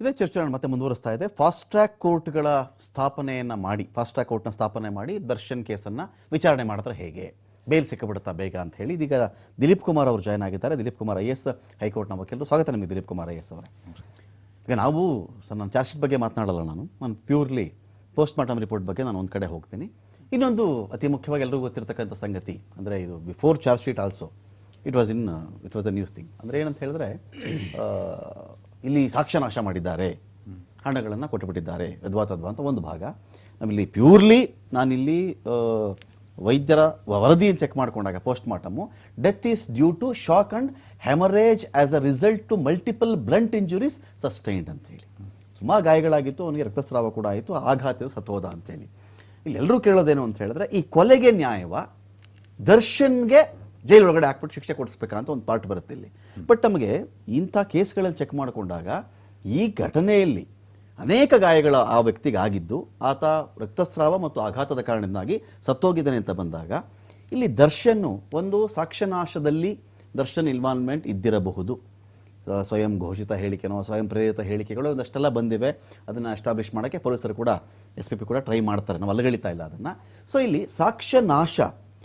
ಇದೇ ಚರ್ಚೆ ಮತ್ತೆ ಮುಂದುವರಿಸ್ತಾ ಇದೆ. ಫಾಸ್ಟ್ ಟ್ರ್ಯಾಕ್ ಕೋರ್ಟ್ಗಳ ಸ್ಥಾಪನೆಯನ್ನ ಮಾಡಿ ಫಾಸ್ಟ್ ಟ್ರ್ಯಾಕ್ ಕೋರ್ಟ್ನ ಸ್ಥಾಪನೆ ಮಾಡಿ ದರ್ಶನ್ ಕೇಸನ್ನ ವಿಚಾರಣೆ ಮಾಡಿದ್ರೆ ಹೇಗೆ? ಬೇಲ್ ಸಿಕ್ಕಿಬಿಡುತ್ತಾ ಬೇಗ ಅಂತ ಹೇಳಿ. ಇದೀಗ ದಿಲೀಪ್ ಕುಮಾರ್ ಅವರು ಜಾಯ್ನ್ ಆಗಿದ್ದಾರೆ. ದಿಲೀಪ್ ಕುಮಾರ್ ಐ ಎಸ್ ಹೈಕೋರ್ಟ್ನ ವಕೀಲರು. ಸ್ವಾಗತ ನಿಮಗೆ ದಿಲೀಪ್ ಕುಮಾರ್ ಐ ಎಸ್ ಅವರೇ. ಈಗ ನಾವು ಸರ್ ನಾನು ಚಾರ್ಜ್ ಶೀಟ್ ಬಗ್ಗೆ ಮಾತನಾಡಲ್ಲ ನಾನು. ನಾನು ಪ್ಯೂರ್ಲಿ ಪೋಸ್ಟ್ ಮಾರ್ಟಮ್ ರಿಪೋರ್ಟ್ ಬಗ್ಗೆ ನಾನು ಒಂದು ಕಡೆ ಹೋಗ್ತೀನಿ. ಇನ್ನೊಂದು ಅತಿ ಮುಖ್ಯವಾಗಿ ಎಲ್ಲರಿಗೂ ಗೊತ್ತಿರತಕ್ಕಂಥ ಸಂಗತಿ, ಅಂದರೆ ಇದು before charge sheet also it was in it was a news thing ಅಂದರೆ ಏನಂತ ಹೇಳಿದ್ರೆ ಇಲ್ಲಿ ಸಾಕ್ಷ್ಯನಾಶ ಮಾಡಿದ್ದಾರೆ. ಹಣಗಳನ್ನು ಕೊಟ್ಟುಬಿಟ್ಟಿದ್ದಾರೆ. ಯದ್ವಾ ತದ್ವಾ ಅಂತ ಒಂದು ಭಾಗ. ನಮ್ಮಲ್ಲಿ ಪ್ಯೂರ್ಲಿ ನಾನಿಲ್ಲಿ ವೈದ್ಯರ ವರದಿಯನ್ನು ಚೆಕ್ ಮಾಡಿಕೊಂಡಾಗ post mortem death is due to shock and haemorrhage as a result to multiple blunt injuries sustained ಅಂತೇಳಿ ಸುಮಾರು ಗಾಯಗಳಾಗಿತ್ತು, ಅವನಿಗೆ ರಕ್ತಸ್ರಾವ ಕೂಡ ಆಯಿತು ಆಘಾತ ಸತೋದ ಅಂತೇಳಿ ಇಲ್ಲಿ ಎಲ್ಲರೂ ಕೇಳೋದೇನು ಅಂತ ಹೇಳಿದ್ರೆ, ಈ ಕೊಲೆಗೆ ನ್ಯಾಯವ ದರ್ಶನ್ಗೆ ಜೈಲ್ ಒಳಗಡೆ ಹಾಕ್ಬಿಟ್ಟು ಶಿಕ್ಷೆ ಕೊಡಿಸ್ಬೇಕಾ ಅಂತ ಒಂದು ಪಾರ್ಟ್ ಬರುತ್ತೆ ಇಲ್ಲಿ. ಬಟ್ ನಮಗೆ ಇಂಥ ಕೇಸ್ಗಳಲ್ಲಿ ಚೆಕ್ ಮಾಡಿಕೊಂಡಾಗ ಈ ಘಟನೆಯಲ್ಲಿ ಅನೇಕ ಗಾಯಗಳ ಆ ವ್ಯಕ್ತಿಗೆ ಆಗಿದ್ದು ಆತ ರಕ್ತಸ್ರಾವ ಮತ್ತು ಆಘಾತದ ಕಾರಣದಿಂದಾಗಿ ಸತ್ತೋಗಿದ್ದಾನೆ ಅಂತ ಬಂದಾಗ ಇಲ್ಲಿ ದರ್ಶನ್ ಒಂದು ಸಾಕ್ಷ್ಯನಾಶದಲ್ಲಿ ದರ್ಶನ್ ಇನ್ವಾಲ್ವ್ಮೆಂಟ್ ಇದ್ದಿರಬಹುದು. ಸ್ವಯಂ ಘೋಷಿತ ಹೇಳಿಕೆನೋ, ಸ್ವಯಂ ಪ್ರೇರಿತ ಹೇಳಿಕೆಗಳು ಒಂದಷ್ಟೆಲ್ಲ ಬಂದಿವೆ. ಅದನ್ನು ಎಸ್ಟಾಬ್ಲಿಷ್ ಮಾಡೋಕ್ಕೆ ಪೊಲೀಸರು ಕೂಡ ಎಸ್ ಪಿ ಪಿ ಕೂಡ ಟ್ರೈ ಮಾಡ್ತಾರೆ. ನಾವು ಅಲ್ಲಗಳಿತಾ ಇಲ್ಲ ಅದನ್ನು. ಸೊ ಇಲ್ಲಿ ಸಾಕ್ಷ್ಯ ನಾಶ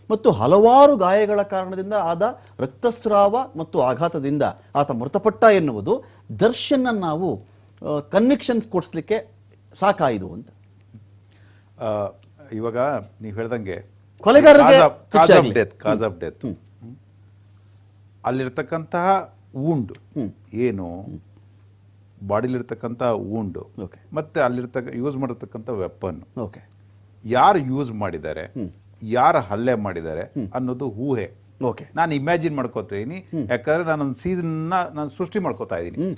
ಮತ್ತು ಹಲವಾರು ಗಾಯಗಳ ಕಾರಣದಿಂದ ಆದ ರಕ್ತಸ್ರಾವ ಮತ್ತು ಆಘಾತದಿಂದ ಆತ ಮೃತಪಟ್ಟ ಎನ್ನುವುದು ದರ್ಶನ ನಾವು ಕನ್ವಿಕ್ಷನ್ಸ್ ಕೊಡಿಸ್ಲಿಕ್ಕೆ ಸಾಕಾಯಿದು ಅಂತ. ಇವಾಗ ನೀವು ಹೇಳ್ದಂಗೆ ಕೊಲೆಗಾರರಿಗೆ ಶಿಕ್ಷೆ ಆಗ್ಲಿ. ಡೆತ್ ಕಾಸ್ ಆಫ್ ಡೆತ್ ಅಲ್ಲಿರ್ತಕ್ಕಂತಹ ವೂಂಡ್ ಏನು? ಬಾಡಿಲಿರ್ತಕ್ಕಂಥ Okay. ಮತ್ತೆ ಅಲ್ಲಿರ್ತಕ್ಕ ಯೂಸ್ ಮಾಡಿರ್ತಕ್ಕಂಥ ವೆಪನ್ ಓಕೆ ಯಾರು ಯೂಸ್ ಮಾಡಿದ್ದಾರೆ? ಯಾರು ಹಲ್ಲೆ ಮಾಡಿದ್ದಾರೆ ಅನ್ನೋದು ಊಹೆ. ಓಕೆ. ನಾನು ಇಮ್ಯಾಜಿನ್ ಮಾಡ್ಕೋತೀನಿ ಯಾಕಂದ್ರೆ ಒಂದು ಸೀಸನ್ ನಾನು ಸೃಷ್ಟಿ ಮಾಡ್ಕೋತಾ ಇದ್ದೀನಿ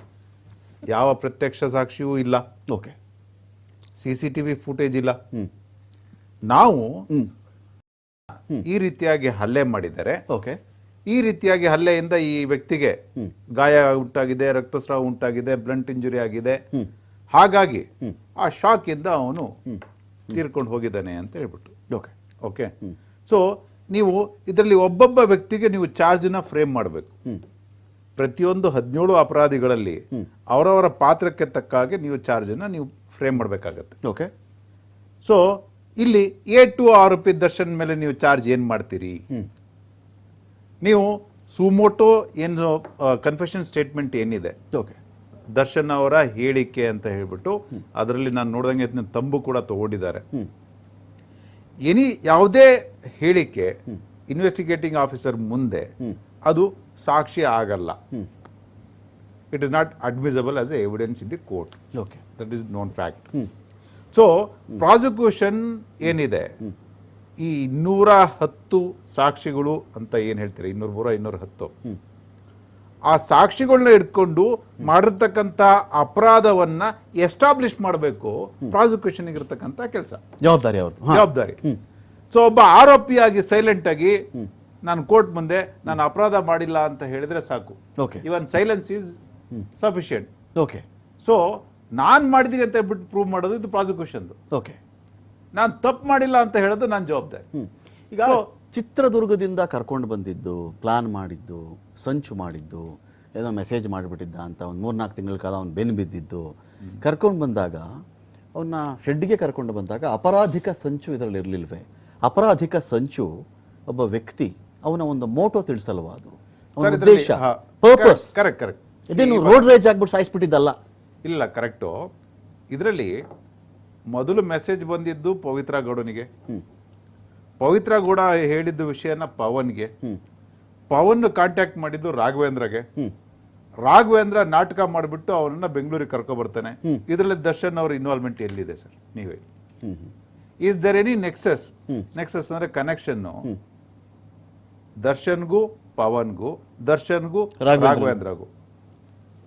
ಯಾವ ಪ್ರತ್ಯಕ್ಷ ಸಾಕ್ಷಿಯೂ ಇಲ್ಲ. Okay. C C T V footage ಇಲ್ಲ ನಾವು ಈ ರೀತಿಯಾಗಿ ಹಲ್ಲೆ ಮಾಡಿದ್ದಾರೆ ಓಕೆ. ಈ ರೀತಿಯಾಗಿ ಹಲ್ಲೆಯಿಂದ ಈ ವ್ಯಕ್ತಿಗೆ ಗಾಯ ಉಂಟಾಗಿದೆ ರಕ್ತಸ್ರಾವ ಉಂಟಾಗಿದೆ ಬ್ಲಂಟ್ ಇಂಜುರಿ ಆಗಿದೆ. ಹಾಗಾಗಿ ಆ ಶಾಕ್ ಇಂದ ಅವನು ತೀರ್ಕೊಂಡು ಹೋಗಿದ್ದಾನೆ ಅಂತ ಹೇಳ್ಬಿಟ್ಟು. ಓಕೆ. ಓಕೆ ಸೊ ನೀವು ಇದರಲ್ಲಿ ಒಬ್ಬೊಬ್ಬ ವ್ಯಕ್ತಿಗೆ ನೀವು ಚಾರ್ಜ್ನ ಫ್ರೇಮ್ ಮಾಡಬೇಕು. ಪ್ರತಿಯೊಂದು ಹದಿನೇಳು ಅಪರಾಧಿಗಳಲ್ಲಿ ಅವರವರ ಪಾತ್ರಕ್ಕೆ ತಕ್ಕ ಹಾಗೆ ನೀವು ಚಾರ್ಜನ್ನು ನೀವು ಫ್ರೇಮ್ ಮಾಡಬೇಕಾಗತ್ತೆ. ಓಕೆ ಸೊ ಇಲ್ಲಿ ಎ ಟು ಆರೋಪಿ ದರ್ಶನ್ ಮೇಲೆ ನೀವು ಚಾರ್ಜ್ ಏನು ಮಾಡ್ತೀರಿ? ನೀವು ಸುಮೋಟೋ ಏನು ಕನ್ಫೆಷನ್ ಸ್ಟೇಟ್ಮೆಂಟ್ ಏನಿದೆ? ಓಕೆ ದರ್ಶನ್ ಅವರ ಹೇಳಿಕೆ ಅಂತ ಹೇಳ್ಬಿಟ್ಟು ಅದರಲ್ಲಿ ನಾನು ನೋಡ್ದಂಗೆ ತಂಬು ಕೂಡ ತಗೊಂಡಿದ್ದಾರೆ. ಎನಿ ಯಾವುದೇ ಹೇಳಿಕೆ ಇನ್ವೆಸ್ಟಿಗೇಟಿಂಗ್ ಆಫೀಸರ್ ಮುಂದೆ ಅದು ಸಾಕ್ಷಿ ಆಗಲ್ಲ. It is not admissible as a evidence in the court okay that is known fact so prosecution ಏನಿದೆ? ಈ ಇನ್ನೂರ ಹತ್ತು ಸಾಕ್ಷಿಗಳು ಅಂತ ಏನು ಹೇಳ್ತೀರಿ? ಇನ್ನೂರ ಮೂರ ಇನ್ನೂರ ಹತ್ತು. ಆ ಸಾಕ್ಷಿಗಳನ್ನ ಇಟ್ಕೊಂಡು ಮಾಡಿರ್ತಕ್ಕಂಥ ಅಪರಾಧವನ್ನ ಎಸ್ಟಾಬ್ಲಿಷ್ ಮಾಡಬೇಕು ಪ್ರಾಸಿಕ್ಯೂಷನ್ ಇರತಕ್ಕಂಥ ಕೆಲಸ. ಜವಾಬ್ದಾರಿ ಅವ್ರದ್ದು. ಜವಾಬ್ದಾರಿ. ಸೊ ಒಬ್ಬ ಆರೋಪಿಯಾಗಿ ಸೈಲೆಂಟ್ ಆಗಿ ನಾನು ಕೋರ್ಟ್ ಮುಂದೆ ನಾನು ಅಪರಾಧ ಮಾಡಿಲ್ಲ ಅಂತ ಹೇಳಿದ್ರೆ ಸಾಕು. Okay. Even silence is sufficient okay. So ನಾನು ಮಾಡಿದ್ದೀನಿ ಅಂತ ಹೇಳ್ಬಿಟ್ಟು ಪ್ರೂವ್ ಮಾಡೋದು ಇದು ಪ್ರಾಸಿಕ್ಯೂಷನ್ ಓಕೆ. ನಾನು ತಪ್ಪು ಮಾಡಿಲ್ಲ ಅಂತ ಹೇಳೋದು ನಾನು ಜವಾಬ್ದಾರಿ. ಈಗ ಚಿತ್ರದುರ್ಗದಿಂದ ಕರ್ಕೊಂಡು ಬಂದಿದ್ದು ಪ್ಲಾನ್ ಮಾಡಿದ್ದು ಸಂಚು ಮಾಡಿದ್ದು ಏನೋ ಮೆಸೇಜ್ ಮಾಡಿಬಿಟ್ಟಿದ್ದ ಅಂತ ಒಂದು ಮೂರ್ನಾಲ್ಕು ತಿಂಗಳ ಕಾಲ ಅವ್ನು ಬೆನ್ನು ಬಿದ್ದಿದ್ದು. ಕರ್ಕೊಂಡು ಬಂದಾಗ ಅವನ್ನ ಶೆಡ್ಗೆ ಕರ್ಕೊಂಡು ಬಂದಾಗ ಅಪರಾಧಿಕ ಸಂಚು ಇದರಲ್ಲಿ ಇರಲಿಲ್ವೇ? ಅಪರಾಧಿಕ ಸಂಚು ಒಬ್ಬ ವ್ಯಕ್ತಿ ಅವನ ಒಂದು ಮೋಟೋ ತಿಳಿಸಲ್ವಾ ಅದು? ಅವನ ಉದ್ದೇಶ ಪರ್ಪಸ್. ಇದೇನು ರೋಡ್ ರೇಜ್ ಆಗ್ಬಿಟ್ಟು ಸಾಯಿಸ್ಬಿಟ್ಟಿದ್ದಲ್ಲ? ಇಲ್ಲ ಕರೆಕ್ಟು ಇದರಲ್ಲಿ ಮೊದಲು ಮೆಸೇಜ್ ಬಂದಿದ್ದು ಪವಿತ್ರ ಗೌಡನಿಗೆ. ಪವಿತ್ರ ಕೂಡ ಹೇಳಿದ್ದ ವಿಷಯನ ಪವನ್ಗೆ ಪವನ್ ಕಾಂಟ್ಯಾಕ್ಟ್ ಮಾಡಿದ್ದು ರಾಘವೇಂದ್ರಗೆ. ರಾಘವೇಂದ್ರ ನಾಟಕ ಮಾಡಿಬಿಟ್ಟು ಅವನನ್ನ ಬೆಂಗಳೂರಿಗೆ ಕರ್ಕೊ ಬರ್ತಾನೆ. ಇದರಲ್ಲಿ ದರ್ಶನ್ ಅವ್ರ ಇನ್ವಾಲ್ವ್ಮೆಂಟ್ ಎಲ್ಲಿದೆ ಸರ್? ನೀವೇ is there any nexus nexus ಅಂದ್ರೆ ಕನೆಕ್ಷನ್ ದರ್ಶನ್ಗೂ ಪವನ್ಗೂ ದರ್ಶನ್ಗೂ ರಾಘವೇಂದ್ರಗೂ.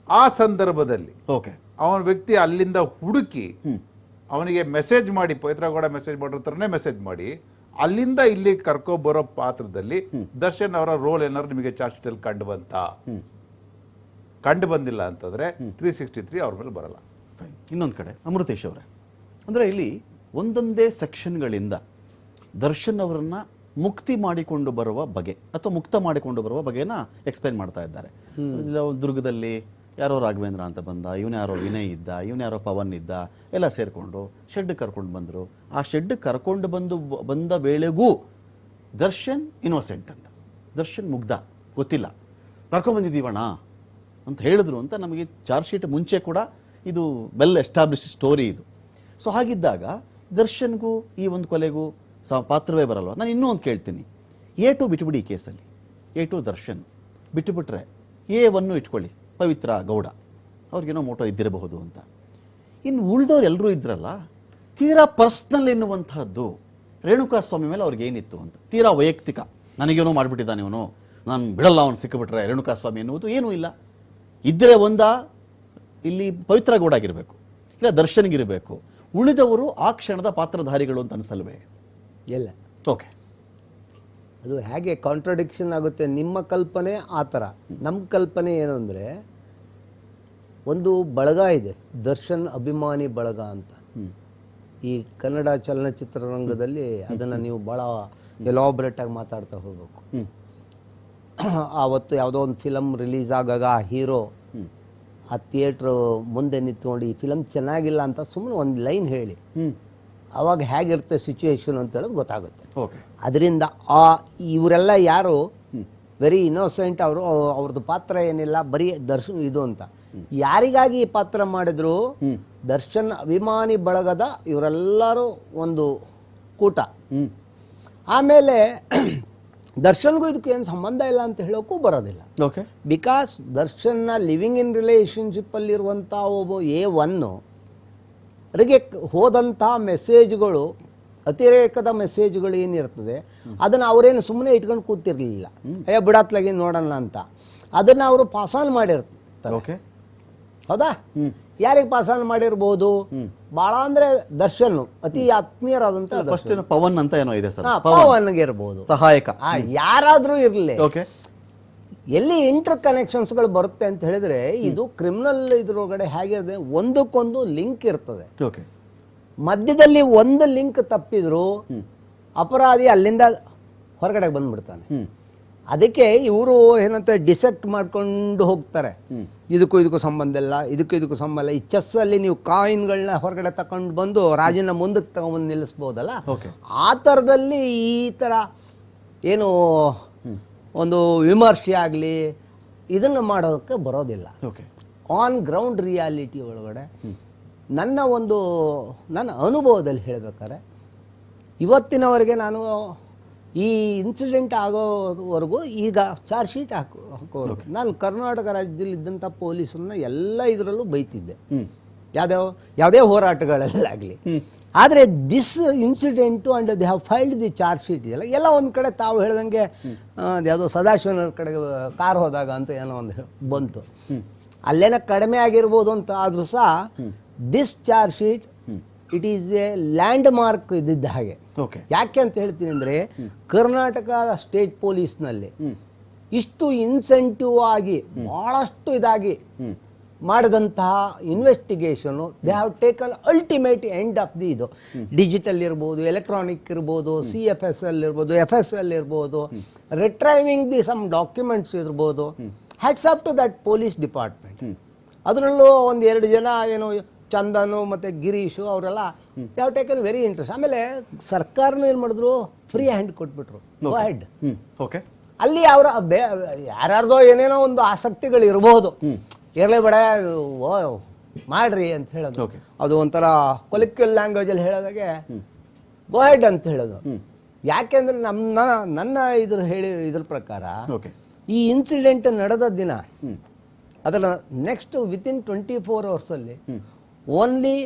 ಆ ಸಂದರ್ಭದಲ್ಲಿ ಓಕೆ. ಅವನ ವ್ಯಕ್ತಿ ಅಲ್ಲಿಂದ ಹುಡುಕಿ ಅವನಿಗೆ ಮೆಸೇಜ್ ಮಾಡಿ ಪವಿತ್ರಗೌಡ ಮೆಸೇಜ್ ಮಾಡಿರ್ತಾರನೇ ಮೆಸೇಜ್ ಮಾಡಿ ಅಲ್ಲಿಂದ ಇಲ್ಲಿ ಕರ್ಕೊ ಬರೋ ಪಾತ್ರದಲ್ಲಿ ದರ್ಶನ್ ಅವರ ರೋಲ್ ಏನಾದ್ರು ನಿಮಗೆ ಚಾರ್ಜ್ ಶೀಟಲ್ಲಿ ಕಂಡು ಬಂತ? ಕಂಡು ಬಂದಿಲ್ಲ ಅಂತಂದ್ರೆ ತ್ರೀ ಸಿಕ್ಸ್ಟಿ ತ್ರೀ ಅವ್ರ ಮೇಲೆ ಬರಲ್ಲ. ಫೈನ್. ಇನ್ನೊಂದು ಕಡೆ ಅಮೃತೇಶ್ ಅವರೇ. ಅಂದರೆ ಇಲ್ಲಿ ಒಂದೊಂದೇ ಸೆಕ್ಷನ್ಗಳಿಂದ ದರ್ಶನ್ ಅವರನ್ನ ಮುಕ್ತಿ ಮಾಡಿಕೊಂಡು ಬರುವ ಬಗೆ ಅಥವಾ ಮುಕ್ತ ಮಾಡಿಕೊಂಡು ಬರುವ ಬಗೆನ ಎಕ್ಸ್ಪ್ಲೈನ್ ಮಾಡ್ತಾ ಇದ್ದಾರೆ. ದುರ್ಗದಲ್ಲಿ ಯಾರೋ ರಾಘವೇಂದ್ರ ಅಂತ ಬಂದ, ಇವನು ಯಾರೋ ವಿನಯ್ ಇದ್ದ, ಇವನು ಯಾರೋ ಪವನ್ ಇದ್ದ, ಎಲ್ಲ ಸೇರಿಕೊಂಡು ಶೆಡ್ ಕರ್ಕೊಂಡು ಬಂದರು. ಆ ಶೆಡ್ ಕರ್ಕೊಂಡು ಬಂದು ಬಂದ ವೇಳೆಗೂ ದರ್ಶನ್ ಇನ್ನೋಸೆಂಟ್ ಅಂತ. ದರ್ಶನ್ ಮುಗ್ಧ, ಗೊತ್ತಿಲ್ಲ. ಕರ್ಕೊಂಬಂದಿದ್ದೀವಣ್ಣ ಅಂತ ಹೇಳಿದ್ರು ಅಂತ ನಮಗೆ ಚಾರ್ಜ್ ಶೀಟ್ ಮುಂಚೆ ಕೂಡ ಇದು ವೆಲ್ ಎಸ್ಟಾಬ್ಲಿಷ್ ಸ್ಟೋರಿ ಇದು. ಸೊ ಹಾಗಿದ್ದಾಗ ದರ್ಶನ್ಗೂ ಈ ಒಂದು ಕೊಲೆಗೂ ಸ ಪಾತ್ರವೇ ಬರಲ್ವ? ನಾನು ಇನ್ನೂ ಒಂದು ಕೇಳ್ತೀನಿ. ಎ ಟು ಬಿಟ್ಬಿಡಿ ಈ ಕೇಸಲ್ಲಿ. A two Darshan. ಬಿಟ್ಟುಬಿಟ್ರೆ A one ಇಟ್ಕೊಳ್ಳಿ. ಪವಿತ್ರ ಗೌಡ ಅವ್ರಿಗೇನೋ ಮೋಟೋ ಇದ್ದಿರಬಹುದು ಅಂತ. ಇನ್ನು ಉಳಿದವ್ರು ಎಲ್ಲರೂ ಇದ್ರಲ್ಲ ತೀರಾ ಪರ್ಸ್ನಲ್ ಎನ್ನುವಂತಹದ್ದು ರೇಣುಕಾ ಸ್ವಾಮಿ ಮೇಲೆ ಅವ್ರಿಗೆ ಏನಿತ್ತು ಅಂತ. ತೀರಾ ವೈಯಕ್ತಿಕ. ನನಗೇನೋ ಮಾಡಿಬಿಟ್ಟಿದ್ದಾನೆ ಇವನು ನಾನು ಬಿಡಲ್ಲ ಅವನು ಸಿಕ್ಕಿಬಿಟ್ರೆ ರೇಣುಕಾ ಸ್ವಾಮಿ ಎನ್ನುವುದು ಏನೂ ಇಲ್ಲ. ಇದ್ದರೆ ಒಂದ ಇಲ್ಲಿ ಪವಿತ್ರ ಗೌಡ ಆಗಿರಬೇಕು ಇಲ್ಲ ದರ್ಶನ್ಗಿರಬೇಕು. ಉಳಿದವರು ಆ ಕ್ಷಣದ ಪಾತ್ರಧಾರಿಗಳು ಅಂತ ಅನಿಸಲ್ವೇ? ಎಲ್ಲ ಓಕೆ. ಅದು ಹೇಗೆ ಕಾಂಟ್ರಡಿಕ್ಷನ್ ಆಗುತ್ತೆ ನಿಮ್ಮ ಕಲ್ಪನೆ ಆ ಥರ. ನಮ್ಮ ಕಲ್ಪನೆ ಏನು ಅಂದರೆ ಒಂದು ಬಳಗ ಇದೆ ದರ್ಶನ್ ಅಭಿಮಾನಿ ಬಳಗ ಅಂತ. ಈ ಕನ್ನಡ ಚಲನಚಿತ್ರರಂಗದಲ್ಲಿ ಅದನ್ನು ನೀವು ಭಾಳ ಎಲಾಬ್ರೇಟ್ ಆಗಿ ಮಾತಾಡ್ತಾ ಹೋಗಬೇಕು. ಆವತ್ತು ಯಾವುದೋ ಒಂದು ಫಿಲಮ್ ರಿಲೀಸ್ ಆಗಾಗ ಆ ಹೀರೋ ಆ ಥಿಯೇಟ್ರು ಮುಂದೆ ನಿಂತ್ಕೊಂಡು ಈ ಫಿಲಮ್ ಚೆನ್ನಾಗಿಲ್ಲ ಅಂತ ಸುಮ್ಮನೆ ಒಂದು ಲೈನ್ ಹೇಳಿ. ಅವಾಗ ಹೇಗಿರುತ್ತೆ ಸಿಚುವೇಶನ್ ಅಂತ ಹೇಳೋದು ಗೊತ್ತಾಗುತ್ತೆ. ಓಕೆ ಅದರಿಂದ ಆ ಇವರೆಲ್ಲ ಯಾರು? ವೆರಿ ಇನ್ನೋಸೆಂಟ್ ಅವರು ಅವ್ರದ್ದು ಪಾತ್ರ ಏನಿಲ್ಲ ಬರೀ ದರ್ಶನ್ ಇದು ಅಂತ. ಯಾರಿಗಾಗಿ ಈ ಪಾತ್ರ ಮಾಡಿದ್ರು? ದರ್ಶನ್ ಅಭಿಮಾನಿ ಬಳಗದ ಇವರೆಲ್ಲರೂ ಒಂದು ಕೂಟ. ಆಮೇಲೆ ದರ್ಶನ್ಗೂ ಇದಕ್ಕೆ ಏನು ಸಂಬಂಧ ಇಲ್ಲ ಅಂತ ಹೇಳೋಕ್ಕೂ ಬರೋದಿಲ್ಲ. ಓಕೆ ಬಿಕಾಸ್ ದರ್ಶನ್ನ ಲಿವಿಂಗ್ ಇನ್ ರಿಲೇಷನ್ಶಿಪ್ಪಲ್ಲಿರುವಂಥ ಒಬ್ಬ ಎ ಒನ್ನು ಅವರಿಗೆ ಹೋದಂಥ ಮೆಸೇಜ್ಗಳು ಅತಿರೇಕದ ಮೆಸೇಜ್ಗಳು ಏನಿರ್ತದೆ ಅದನ್ನು ಅವರೇನು ಸುಮ್ಮನೆ ಇಟ್ಕೊಂಡು ಕೂತಿರ್ಲಿಲ್ಲ. ಅಯ್ಯ ಬಿಡತ್ಲಾಗಿ ನೋಡೋಣ ಅಂತ. ಅದನ್ನು ಅವರು ಪಾಸ್ ಆನ್ ಮಾಡಿರ್ತಾರೆ. ಓಕೆ. ಹೌದಾ? ಯಾರಿಗೆ ಪಾಸ್ ಆನ್ ಮಾಡಿರ್ಬೋದು? ಭಾಳ ಅಂದರೆ ದರ್ಶನ್ ಅತಿ ಆತ್ಮೀಯರಾದಂಥ ಪವನ್ ಅಂತ ಏನೋ ಇದೆ ಸರ್. ಪವನ್ಗೆ ಇರ್ಬೋದು. ಸಹಾಯಕ. ಯಾರಾದ್ರೂ ಇರಲಿ. ಓಕೆ. ಎಲ್ಲಿ ಇಂಟರ್ ಕನೆಕ್ಷನ್ಸ್ಗಳು ಬರುತ್ತೆ ಅಂತ ಹೇಳಿದ್ರೆ ಇದು ಕ್ರಿಮಿನಲ್ ಇದ್ರೊಳಗಡೆ ಹೇಗಿರುತ್ತೆ ಒಂದಕ್ಕೊಂದು ಲಿಂಕ್ ಇರ್ತದೆ. ಓಕೆ. ಮಧ್ಯದಲ್ಲಿ ಒಂದು ಲಿಂಕ್ ತಪ್ಪಿದ್ರು ಅಪರಾಧಿ ಅಲ್ಲಿಂದ ಹೊರಗಡೆ ಬಂದ್ಬಿಡ್ತಾನೆ. ಅದಕ್ಕೆ ಇವರು ಏನಂತ ಡಿಸೆಕ್ಟ್ ಮಾಡ್ಕೊಂಡು ಹೋಗ್ತಾರೆ. ಇದಕ್ಕೂ ಇದಕ್ಕೂ ಸಂಬಂಧ ಇಲ್ಲ ಇದಕ್ಕೂ ಇದಕ್ಕೂ ಸಂಬಂಧ ಇಲ್ಲ. ಈ ಚೆಸ್ಸಲ್ಲಿ ನೀವು ಕಾಯಿನ್ಗಳನ್ನ ಹೊರಗಡೆ ತಗೊಂಡು ಬಂದು ರಾಜನ ಮುಂದಕ್ಕೆ ತಗೊಂಡ್ಬಂದು ನಿಲ್ಲಿಸ್ಬೋದಲ್ಲ? ಓಕೆ. ಆ ಥರದಲ್ಲಿ ಈ ಥರ ಏನು ಒಂದು ವಿಮರ್ಶೆ ಆಗಲಿ ಇದನ್ನು ಮಾಡೋದಕ್ಕೆ ಬರೋದಿಲ್ಲ. ಓಕೆ ಆನ್ ಗ್ರೌಂಡ್ ರಿಯಾಲಿಟಿ ಒಳಗಡೆ ನನ್ನ ಒಂದು ನನ್ನ ಅನುಭವದಲ್ಲಿ ಹೇಳಬೇಕಾದ್ರೆ ಇವತ್ತಿನವರೆಗೆ ನಾನು ಈ ಇನ್ಸಿಡೆಂಟ್ ಆಗೋವರೆಗೂ ಈಗ ಚಾರ್ಜ್ ಶೀಟ್ ಹಾಕೋ ಹಾಕೋರು ನಾನು ಕರ್ನಾಟಕ ರಾಜ್ಯದಲ್ಲಿ ಇದ್ದಂಥ ಪೊಲೀಸರನ್ನ ಎಲ್ಲ ಇದರಲ್ಲೂ ಬೈತಿದ್ದೆ. ಯಾವುದೇ ಯಾವುದೇ ಹೋರಾಟಗಳಲ್ಲಾಗಲಿ ಆದರೆ this incident and they have filed the charge sheet ಇದೆಯಲ್ಲ ಎಲ್ಲ ಒಂದು ಕಡೆ ತಾವು ಹೇಳ್ದಂಗೆ ಯಾವುದೋ ಸದಾಶಿವನ ಕಡೆಗೆ ಕಾರ್ ಹೋದಾಗ ಅಂತ ಏನೋ ಒಂದು ಬಂತು. ಅಲ್ಲೇನ ಕಡಿಮೆ ಆಗಿರ್ಬೋದು ಅಂತ ಆದರೂ ಸಹ this charge sheet it is a landmark ಇದ್ದಿದ್ದ ಹಾಗೆ. ಓಕೆ ಯಾಕೆ ಅಂತ ಹೇಳ್ತೀನಿ ಅಂದರೆ ಕರ್ನಾಟಕ ಸ್ಟೇಟ್ ಪೊಲೀಸ್ನಲ್ಲಿ ಇಷ್ಟು ಇನ್ಸೆಂಟಿವ್ ಆಗಿ ಭಾಳಷ್ಟು ಇದಾಗಿ ಮಾಡಿದಂತಹ investigation they have taken ultimate end of the ಇದು. ಡಿಜಿಟಲ್ ಇರ್ಬೋದು ಎಲೆಕ್ಟ್ರಾನಿಕ್ ಇರ್ಬೋದು ಸಿ ಎಫ್ ಎಸ್ ಎಲ್ ಇರ್ಬೋದು ಎಫ್ ಎಸ್ ಎಲ್ ಇರ್ಬೋದು ರಿಟ್ರೈವಿಂಗ್ ದಿ ಸಮ್ ಡಾಕ್ಯುಮೆಂಟ್ಸ್ ಇರ್ಬೋದು. Hats up to that police department ಅದರಲ್ಲೂ ಒಂದು ಎರಡು ಜನ ಏನು ಚಂದನು ಮತ್ತು ಗಿರೀಶು ಅವರೆಲ್ಲ ಯಾವ ಟೇಕನ್ ವೆರಿ ಇಂಟ್ರೆಸ್ಟ್ ಆಮೇಲೆ ಸರ್ಕಾರನೂ ಏನು ಮಾಡಿದ್ರು? Free hand ಕೊಟ್ಬಿಟ್ರು. ಓಕೆ ಅಲ್ಲಿ ಅವರ ಬೇ ಯಾರ್ಯಾರ್ದೋ ಏನೇನೋ ಒಂದು ಆಸಕ್ತಿಗಳು ಇರ್ಬೋದು ಇರಲಿ ಬೇಡ ಓ ಮಾಡ್ರಿ ಅಂತ ಹೇಳೋದು. ಓಕೆ ಅದು ಒಂಥರ ಲ್ಯಾಂಗ್ವೇಜ್ ಲ್ಯಾಂಗ್ವೇಜಲ್ಲಿ ಹೇಳೋದಾಗೆ ಗೋಹೆಡ್ ಅಂತ ಹೇಳೋದು. ಯಾಕೆಂದ್ರೆ ನಮ್ಮ ನನ್ನ ಇದ್ರ ಹೇಳಿ ಇದ್ರ ಪ್ರಕಾರ ಓಕೆ ಈ ಇನ್ಸಿಡೆಂಟ್ ನಡೆದ ದಿನ ಅದರ next within twenty four ಅವರ್ಸಲ್ಲಿ only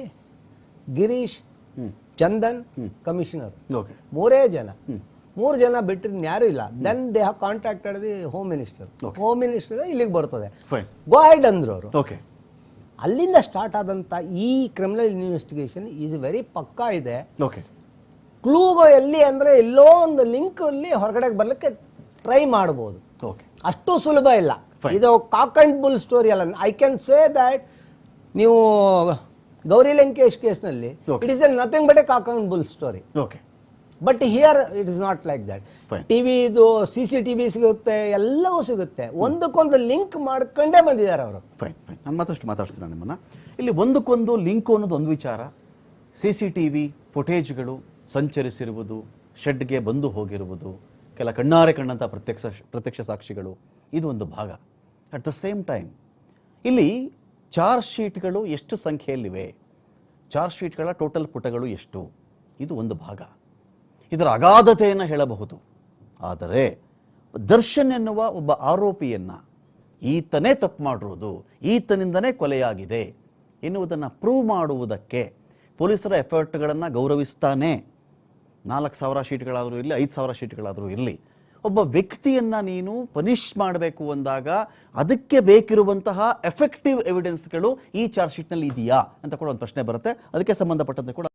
Girish Chandan commissioner okay ಮೂರೇ ಜನ ಮೂರು ಜನ ಬಿಟ್ಟರೆ ಯಾರು ಇಲ್ಲ. Then they have contacted the home minister home minister ಇಲ್ಲಿಗೆ ಬರ್ತದೆ. ಗೋಹೆಡ್ ಅಂದ್ರು ಅವರು. ಓಕೆ ಅಲ್ಲಿಂದ ಸ್ಟಾರ್ಟ್ ಆದಂಥ ಈ ಕ್ರಿಮಿನಲ್ ಇನ್ವೆಸ್ಟಿಗೇಷನ್ ಈಸ್ ವೆರಿ ಪಕ್ಕಾ ಇದೆ. ಓಕೆ ಕ್ಲೂಗಳು ಎಲ್ಲಿ ಅಂದರೆ ಎಲ್ಲೋ ಒಂದು ಲಿಂಕ್ ಅಲ್ಲಿ ಹೊರಗಡೆ ಬರಲಿಕ್ಕೆ ಟ್ರೈ ಮಾಡ್ಬೋದು. ಓಕೆ ಅಷ್ಟು ಸುಲಭ ಇಲ್ಲ. ಇದು ಕಾಕ್ ಅಂಡ್ ಬುಲ್ ಸ್ಟೋರಿ ಅಲ್ಲ. ಐ ಕ್ಯಾನ್ ಸೇ ದ್ಯಾಟ್ ನೀವು ಗೌರಿ ಲಂಕೇಶ್ ಕೇಸ್ನಲ್ಲಿ. It is a nothing but a cock and bull story okay but here it is not like that T TV ಇದು ಸಿ ಸಿ ಟಿ ವಿ ಸಿಗುತ್ತೆ ಎಲ್ಲವೂ ಸಿಗುತ್ತೆ. ಒಂದಕ್ಕೊಂದು link ಮಾಡ್ಕೊಂಡೇ ಬಂದಿದ್ದಾರೆ ಅವರು. ಫೈನ್ ಫೈನ್ ನಾನು ಮತ್ತಷ್ಟು ಮಾತಾಡ್ತೀನಿ ನಾನು ನಿಮ್ಮನ್ನು. ಇಲ್ಲಿ ಒಂದಕ್ಕೊಂದು ಲಿಂಕು ಅನ್ನೋದು ಒಂದು ವಿಚಾರ. ಸಿ ಸಿ ಟಿ ವಿ ಫುಟೇಜ್ಗಳು ಸಂಚರಿಸಿರುವುದು ಶೆಡ್ಗೆ ಬಂದು ಹೋಗಿರುವುದು ಕೆಲ ಕಣ್ಣಾರೆ ಕಣ್ಣಂಥ ಪ್ರತ್ಯಕ್ಷ ಪ್ರತ್ಯಕ್ಷ ಸಾಕ್ಷಿಗಳು ಇದು ಒಂದು ಭಾಗ. ಅಟ್ ದ ಸೇಮ್ ಟೈಮ್ ಇಲ್ಲಿ ಚಾರ್ಜ್ ಶೀಟ್ಗಳು ಎಷ್ಟು ಸಂಖ್ಯೆಯಲ್ಲಿವೆ? ಚಾರ್ಜ್ ಶೀಟ್ಗಳ ಟೋಟಲ್ ಪುಟಗಳು ಎಷ್ಟು? ಇದು ಒಂದು ಭಾಗ. ಇದರ ಅಗಾಧತೆಯನ್ನು ಹೇಳಬಹುದು. ಆದರೆ ದರ್ಶನ್ ಎನ್ನುವ ಒಬ್ಬ ಆರೋಪಿಯನ್ನು ಈತನೇ ತಪ್ಪು ಮಾಡಿರೋದು, ಈತನಿಂದನೇ ಕೊಲೆಯಾಗಿದೆ ಎನ್ನುವುದನ್ನು ಪ್ರೂವ್ ಮಾಡುವುದಕ್ಕೆ ಪೊಲೀಸರ ಎಫರ್ಟ್ಗಳನ್ನು ಗೌರವಿಸ್ತಾನೆ. ನಾಲ್ಕು ಸಾವಿರ ಶೀಟ್ಗಳಾದರೂ ಇರಲಿ, ಐದು ಸಾವಿರ ಶೀಟ್ಗಳಾದರೂ ಇರಲಿ, ಒಬ್ಬ ವ್ಯಕ್ತಿಯನ್ನು ನೀನು ಪನಿಷ್ ಮಾಡಬೇಕು ಅಂದಾಗ ಅದಕ್ಕೆ ಬೇಕಿರುವಂತಹ ಎಫೆಕ್ಟಿವ್ ಎವಿಡೆನ್ಸ್ಗಳು ಈ ಚಾರ್ಜ್ ಶೀಟ್ನಲ್ಲಿ ಇದೆಯಾ ಅಂತ ಕೂಡ ಒಂದು ಪ್ರಶ್ನೆ ಬರುತ್ತೆ. ಅದಕ್ಕೆ ಸಂಬಂಧಪಟ್ಟಂತೆ ಕೂಡ